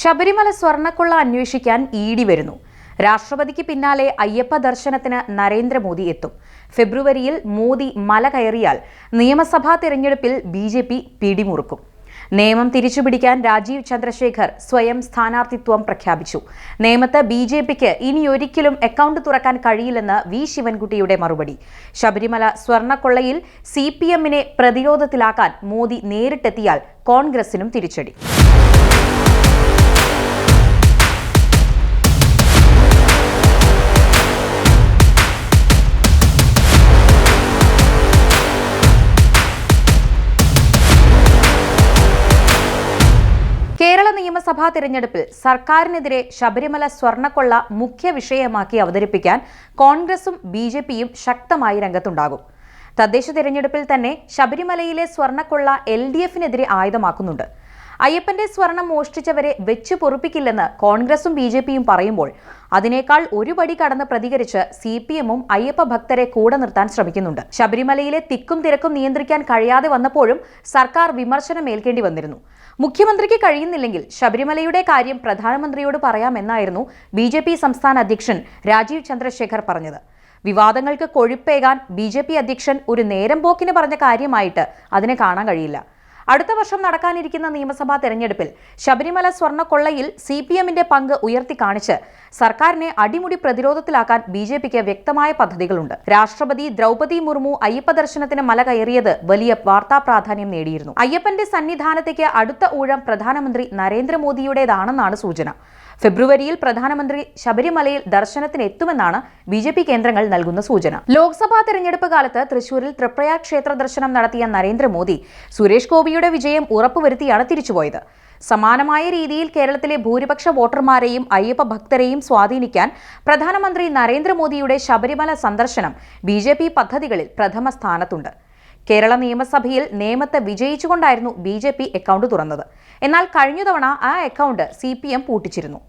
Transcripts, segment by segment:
ശബരിമല സ്വർണക്കൊള്ള അന്വേഷിക്കാൻ E D വരുന്നു. രാഷ്ട്രപതിക്ക് പിന്നാലെ അയ്യപ്പ ദർശനത്തിന് നരേന്ദ്രമോദി എത്തും. ഫെബ്രുവരിയിൽ മോദി മല കയറിയാൽ നിയമസഭാ തെരഞ്ഞെടുപ്പിൽ ബി ജെ പി പിടിമുറുക്കും. നിയമം തിരിച്ചുപിടിക്കാൻ രാജീവ് ചന്ദ്രശേഖർ സ്വയം സ്ഥാനാർത്ഥിത്വം പ്രഖ്യാപിച്ചു. നിയമത്ത് ബി ജെ പിക്ക് ഇനിയൊരിക്കലും അക്കൗണ്ട് തുറക്കാൻ കഴിയില്ലെന്ന് വി ശിവൻകുട്ടിയുടെ മറുപടി. ശബരിമല സ്വർണക്കൊള്ളയിൽ സി പി എമ്മിനെ പ്രതിരോധത്തിലാക്കാൻ മോദി നേരിട്ടെത്തിയാൽ കോൺഗ്രസിനും തിരിച്ചടി. കേരള നിയമസഭാ തിരഞ്ഞെടുപ്പിൽ സർക്കാരിനെതിരെ ശബരിമല സ്വർണക്കൊള്ള മുഖ്യ വിഷയമാക്കി അവതരിപ്പിക്കാൻ കോൺഗ്രസും ബി ജെ പിയും ശക്തമായി രംഗത്തുണ്ടാകും. തദ്ദേശ തിരഞ്ഞെടുപ്പിൽ തന്നെ ശബരിമലയിലെ സ്വർണക്കൊള്ള എൽ ഡി എഫിനെതിരെ ആയുധമാക്കുന്നുണ്ട്. അയ്യപ്പന്റെ സ്വർണം മോഷ്ടിച്ചവരെ വെച്ചു പൊറുപ്പിക്കില്ലെന്ന് കോൺഗ്രസും ബി ജെ പിയും പറയുമ്പോൾ അതിനേക്കാൾ ഒരു പടി കടന്ന് പ്രതികരിച്ച് സി പി എമ്മും അയ്യപ്പ ഭക്തരെ കൂടെ നിർത്താൻ ശ്രമിക്കുന്നുണ്ട്. ശബരിമലയിലെ തിക്കും തിരക്കും നിയന്ത്രിക്കാൻ കഴിയാതെ വന്നപ്പോഴും സർക്കാർ വിമർശനം ഏൽക്കേണ്ടി വന്നിരുന്നു. മുഖ്യമന്ത്രിക്ക് കഴിയുന്നില്ലെങ്കിൽ ശബരിമലയുടെ കാര്യം പ്രധാനമന്ത്രിയോട് പറയാമെന്നായിരുന്നു ബി ജെ പി സംസ്ഥാന അധ്യക്ഷൻ രാജീവ് ചന്ദ്രശേഖർ പറഞ്ഞത്. വിവാദങ്ങൾക്ക് കൊഴുപ്പേകാൻ ബി ജെ പി അധ്യക്ഷൻ ഒരു നേരം പോക്കിന് പറഞ്ഞ കാര്യമായിട്ട് അതിനെ കാണാൻ കഴിയില്ല. അടുത്ത വർഷം നടക്കാനിരിക്കുന്ന നിയമസഭാ തെരഞ്ഞെടുപ്പിൽ ശബരിമല സ്വർണക്കൊള്ളയിൽ സി പി എമ്മിന്റെ പങ്ക് ഉയർത്തി കാണിച്ച് സർക്കാരിനെ അടിമുടി പ്രതിരോധത്തിലാക്കാൻ ബി ജെ പിക്ക് വ്യക്തമായ പദ്ധതികളുണ്ട്. രാഷ്ട്രപതി ദ്രൗപതി മുർമു അയ്യപ്പ ദർശനത്തിന് മല കയറിയത് വലിയ വാർത്താ പ്രാധാന്യം നേടിയിരുന്നു. അയ്യപ്പന്റെ സന്നിധാനത്തേക്ക് അടുത്ത ഊഴം പ്രധാനമന്ത്രി നരേന്ദ്രമോദിയുടേതാണെന്നാണ് സൂചന. ഫെബ്രുവരിയിൽ പ്രധാനമന്ത്രി ശബരിമലയിൽ ദർശനത്തിന് എത്തുമെന്നാണ് ബി ജെ പി കേന്ദ്രങ്ങൾ നൽകുന്ന സൂചന. ലോക്സഭാ തെരഞ്ഞെടുപ്പ് കാലത്ത് തൃശൂരിൽ തൃപ്രയാർ ക്ഷേത്ര ദർശനം നടത്തിയ നരേന്ദ്രമോദി സുരേഷ് ഗോപിയുടെ വിജയം ഉറപ്പുവരുത്തിയാണ് തിരിച്ചുപോയത്. സമാനമായ രീതിയിൽ കേരളത്തിലെ ഭൂരിപക്ഷ വോട്ടർമാരെയും അയ്യപ്പ ഭക്തരെയും സ്വാധീനിക്കാൻ പ്രധാനമന്ത്രി നരേന്ദ്രമോദിയുടെ ശബരിമല സന്ദർശനം ബി ജെ പി പദ്ധതികളിൽ പ്രഥമ സ്ഥാനത്തുണ്ട്. കേരള നിയമസഭയിൽ നിയമത്തെ വിജയിച്ചുകൊണ്ടായിരുന്നു ബി ജെ പി അക്കൗണ്ട് തുറന്നത്. എന്നാൽ കഴിഞ്ഞ തവണ ആ അക്കൗണ്ട് സി പി എം പൂട്ടിച്ചിരുന്നു.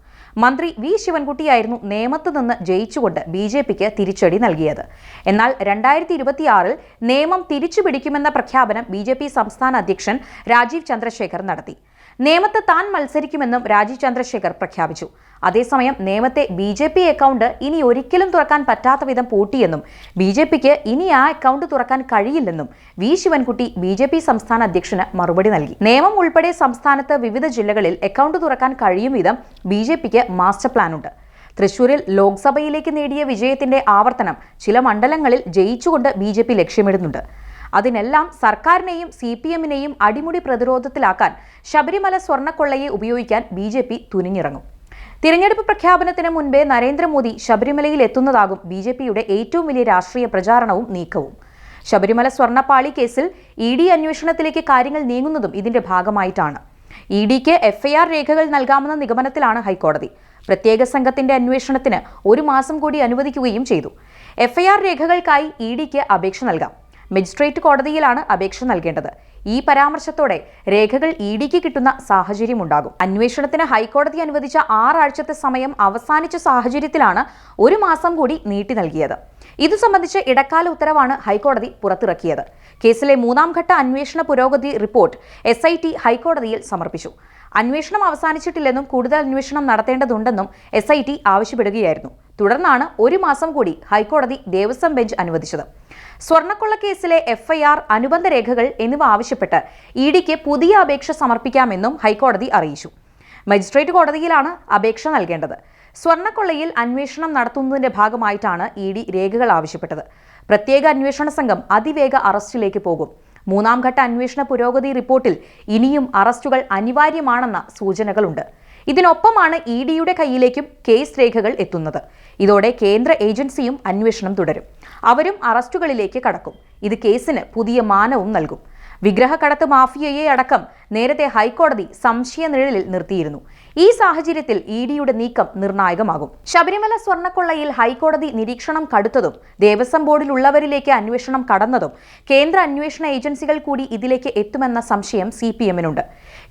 മന്ത്രി വി ശിവൻകുട്ടിയായിരുന്നു നേമത്ത് നിന്ന് ജയിച്ചുകൊണ്ട് ബി ജെ പിക്ക് തിരിച്ചടി നൽകിയത്. എന്നാൽ രണ്ടായിരത്തി ഇരുപത്തിയാറിൽ നിയമം തിരിച്ചുപിടിക്കുമെന്ന പ്രഖ്യാപനം ബി ജെ പി സംസ്ഥാന അധ്യക്ഷൻ രാജീവ് ചന്ദ്രശേഖർ നടത്തി. നേമത്ത് താൻ മത്സരിക്കുമെന്നും രാജീവ് ചന്ദ്രശേഖർ പ്രഖ്യാപിച്ചു. അതേസമയം നേമത്തെ ബി ജെ പി അക്കൗണ്ട് ഇനി ഒരിക്കലും തുറക്കാൻ പറ്റാത്ത വിധം പൂട്ടിയെന്നും ബി ജെ പിക്ക് ഇനി ആ അക്കൗണ്ട് തുറക്കാൻ കഴിയില്ലെന്നും V Sivankutty B J P സംസ്ഥാന അധ്യക്ഷന് മറുപടി നൽകി. നേമം ഉൾപ്പെടെ സംസ്ഥാനത്ത് വിവിധ ജില്ലകളിൽ അക്കൗണ്ട് തുറക്കാൻ കഴിയും വിധം ബി ജെ പിക്ക് മാസ്റ്റർ പ്ലാനുണ്ട് തൃശൂരിൽ ലോക്സഭയിലേക്ക് നേടിയ വിജയത്തിന്റെ ആവർത്തനം ചില മണ്ഡലങ്ങളിൽ ജയിച്ചുകൊണ്ട് ബി ലക്ഷ്യമിടുന്നുണ്ട്. അതിനെല്ലാം സർക്കാരിനെയും സി പി എമ്മിനെയും അടിമുടി പ്രതിരോധത്തിലാക്കാൻ ശബരിമല സ്വർണക്കൊള്ളയെ ഉപയോഗിക്കാൻ ബി ജെ പി തുനിഞ്ഞിറങ്ങും. തിരഞ്ഞെടുപ്പ് പ്രഖ്യാപനത്തിന് മുൻപേ നരേന്ദ്രമോദി ശബരിമലയിൽ എത്തുന്നതാകും ബി ജെ പിയുടെ ഏറ്റവും വലിയ രാഷ്ട്രീയ പ്രചാരണവും നീക്കവും. ശബരിമല സ്വർണപ്പാളി കേസിൽ ഇ ഡി അന്വേഷണത്തിലേക്ക് കാര്യങ്ങൾ നീങ്ങുന്നതും ഇതിന്റെ ഭാഗമായിട്ടാണ്. ഇ ഡിക്ക് എഫ്ഐആർ രേഖകൾ നൽകാമെന്ന നിഗമനത്തിലാണ് ഹൈക്കോടതി. പ്രത്യേക സംഘത്തിന്റെ അന്വേഷണത്തിന് ഒരു മാസം കൂടി അനുവദിക്കുകയും ചെയ്തു. എഫ്ഐആർ രേഖകൾക്കായി ഇ ഡിക്ക് അപേക്ഷ നൽകാം. മജിസ്ട്രേറ്റ് കോടതിയിലാണ് അപേക്ഷ നൽകേണ്ടത്. ഈ പരാമർശത്തോടെ രേഖകൾ ഇ ഡിക്ക് കിട്ടുന്ന സാഹചര്യമുണ്ടാകും. അന്വേഷണത്തിന് ഹൈക്കോടതി അനുവദിച്ച ആറാഴ്ചത്തെ സമയം അവസാനിച്ച സാഹചര്യത്തിലാണ് ഒരു മാസം കൂടി നീട്ടി നൽകിയത്. ഇതു സംബന്ധിച്ച് ഇടക്കാല ഉത്തരവാണ് ഹൈക്കോടതി പുറത്തിറക്കിയത്. കേസിലെ മൂന്നാം ഘട്ട അന്വേഷണ പുരോഗതി റിപ്പോർട്ട് എസ് ഹൈക്കോടതിയിൽ സമർപ്പിച്ചു. അന്വേഷണം അവസാനിച്ചിട്ടില്ലെന്നും കൂടുതൽ അന്വേഷണം നടത്തേണ്ടതുണ്ടെന്നും എസ് ഐ ടി ആവശ്യപ്പെടുകയായിരുന്നു. തുടർന്നാണ് ഒരു മാസം കൂടി ഹൈക്കോടതി ദേവസ്വം ബെഞ്ച് അനുവദിച്ചത്. സ്വർണക്കൊള്ള കേസിലെ എഫ്ഐആർ അനുബന്ധ രേഖകൾ എന്നിവ ആവശ്യപ്പെട്ട് ഇ ഡിക്ക് പുതിയ അപേക്ഷ സമർപ്പിക്കാമെന്നും ഹൈക്കോടതി അറിയിച്ചു. മജിസ്ട്രേറ്റ് കോടതിയിലാണ് അപേക്ഷ നൽകേണ്ടത്. സ്വർണക്കൊള്ളയിൽ അന്വേഷണം നടത്തുന്നതിന്റെ ഭാഗമായിട്ടാണ് ഇ ഡി രേഖകൾ ആവശ്യപ്പെട്ടത്. പ്രത്യേക അന്വേഷണ സംഘം അതിവേഗ അറസ്റ്റിലേക്ക് പോകും. മൂന്നാം ഘട്ട അന്വേഷണ പുരോഗതി റിപ്പോർട്ടിൽ ഇനിയും അറസ്റ്റുകൾ അനിവാര്യമാണെന്ന സൂചനകളുണ്ട്. ഇതിനൊപ്പമാണ് ഇ ഡിയുടെ കയ്യിലേക്കും കേസ് രേഖകൾ എത്തുന്നത്. ഇതോടെ കേന്ദ്ര ഏജൻസിയും അന്വേഷണം തുടരും. അവരും അറസ്റ്റുകളിലേക്ക് കടക്കും. ഇത് കേസിന് പുതിയ മാനവും നൽകും. വിഗ്രഹക്കടത്ത് മാഫിയയെ അടക്കം നേരത്തെ ഹൈക്കോടതി സംശയ നിഴലിൽ നിർത്തിയിരുന്നു. ഈ സാഹചര്യത്തിൽ ഇ ഡിയുടെ നീക്കം നിർണായകമാകും. ശബരിമല സ്വർണക്കൊള്ളയിൽ ഹൈക്കോടതി നിരീക്ഷണം കടുത്തതും ദേവസ്വം ബോർഡിലുള്ളവരിലേക്ക് അന്വേഷണം കടന്നതും കേന്ദ്ര അന്വേഷണ ഏജൻസികൾ കൂടി ഇതിലേക്ക് എത്തുമെന്ന സംശയം സി പി എമ്മിനുണ്ട്.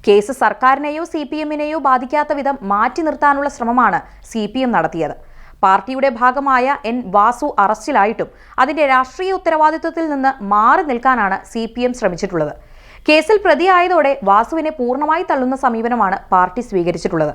കേസ് സർക്കാരിനെയോ സി പി എമ്മിനെയോ ബാധിക്കാത്ത വിധം മാറ്റി നിർത്താനുള്ള ശ്രമമാണ് സി പി എം നടത്തിയത്. പാർട്ടിയുടെ ഭാഗമായ എൻ വാസു അറസ്റ്റിലായിട്ടും അതിന്റെ രാഷ്ട്രീയ ഉത്തരവാദിത്വത്തിൽ നിന്ന് മാറി നിൽക്കാനാണ് സി ശ്രമിച്ചിട്ടുള്ളത്. കേസിൽ പ്രതിയായതോടെ വാസുവിനെ പൂർണമായി തള്ളുന്ന സമീപനമാണ് പാർട്ടി സ്വീകരിച്ചിട്ടുള്ളത്.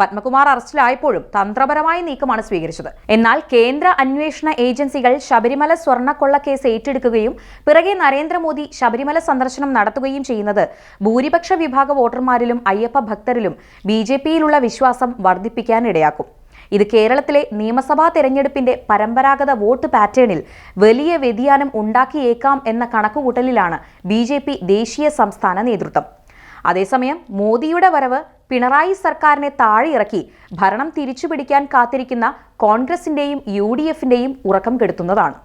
പത്മകുമാർ അറസ്റ്റിലായപ്പോഴും തന്ത്രപരമായ നീക്കമാണ് സ്വീകരിച്ചത്. എന്നാൽ കേന്ദ്ര അന്വേഷണ ഏജൻസികൾ ശബരിമല സ്വർണക്കൊള്ള കേസ് ഏറ്റെടുക്കുകയും പിറകെ നരേന്ദ്രമോദി ശബരിമല സന്ദർശനം നടത്തുകയും ചെയ്യുന്നത് ഭൂരിപക്ഷ വിഭാഗ വോട്ടർമാരിലും അയ്യപ്പ ഭക്തരിലും ബി ജെ പിയിലുള്ള വിശ്വാസം വർദ്ധിപ്പിക്കാനിടയാക്കും. ഇത് കേരളത്തിലെ നിയമസഭാ തെരഞ്ഞെടുപ്പിന്റെ പരമ്പരാഗത വോട്ട് പാറ്റേണിൽ വലിയ വ്യതിയാനം ഉണ്ടാക്കിയേക്കാം എന്ന കണക്കുകൂട്ടലിലാണ് ബി ദേശീയ സംസ്ഥാന നേതൃത്വം. അതേസമയം മോദിയുടെ വരവ് പിണറായി സർക്കാരിനെ താഴെയിറക്കി ഭരണം തിരിച്ചുപിടിക്കാൻ കാത്തിരിക്കുന്ന കോൺഗ്രസിന്റെയും യു ഡി എഫിന്റെയും ഉറക്കം കെടുത്തുന്നതാണ്.